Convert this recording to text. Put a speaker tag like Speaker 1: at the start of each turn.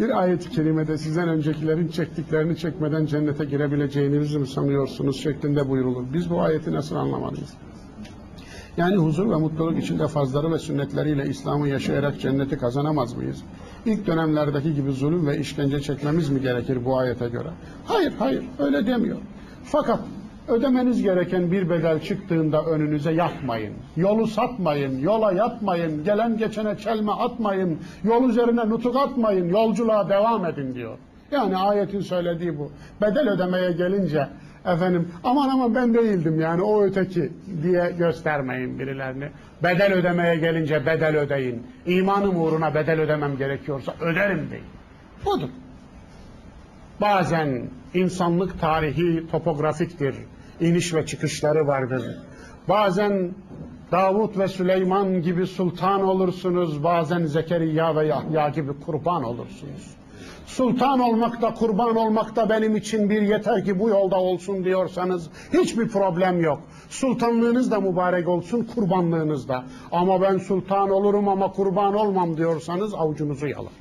Speaker 1: Bir ayet-i kerimede sizden öncekilerin çektiklerini çekmeden cennete girebileceğinizi mi sanıyorsunuz şeklinde buyurulur. Biz bu ayeti nasıl anlamalıyız? Yani huzur ve mutluluk içinde fazları ve sünnetleriyle İslam'ı yaşayarak cenneti kazanamaz mıyız? İlk dönemlerdeki gibi zulüm ve işkence çekmemiz mi gerekir bu ayete göre? Hayır, hayır, öyle demiyor. Fakat ödemeniz gereken bir bedel çıktığında önünüze yapmayın. Yolu satmayın, yola yatmayın, gelen geçene çelme atmayın, yol üzerine nutuk atmayın, yolculuğa devam edin diyor. Yani ayetin söylediği bu. Bedel ödemeye gelince efendim aman aman ben değildim yani o öteki diye göstermeyin birilerini. Bedel ödemeye gelince bedel ödeyin. İmanım uğruna bedel ödemem gerekiyorsa öderim deyin. Budur. Bazen insanlık tarihi topografiktir. İniş ve çıkışları vardır. Bazen Davut ve Süleyman gibi sultan olursunuz. Bazen Zekeriya ve Yahya gibi kurban olursunuz. Sultan olmakta, kurban olmakta benim için bir yeter ki bu yolda olsun diyorsanız hiçbir problem yok. Sultanlığınız da mübarek olsun, kurbanlığınız da. Ama ben sultan olurum ama kurban olmam diyorsanız avucunuzu yalar.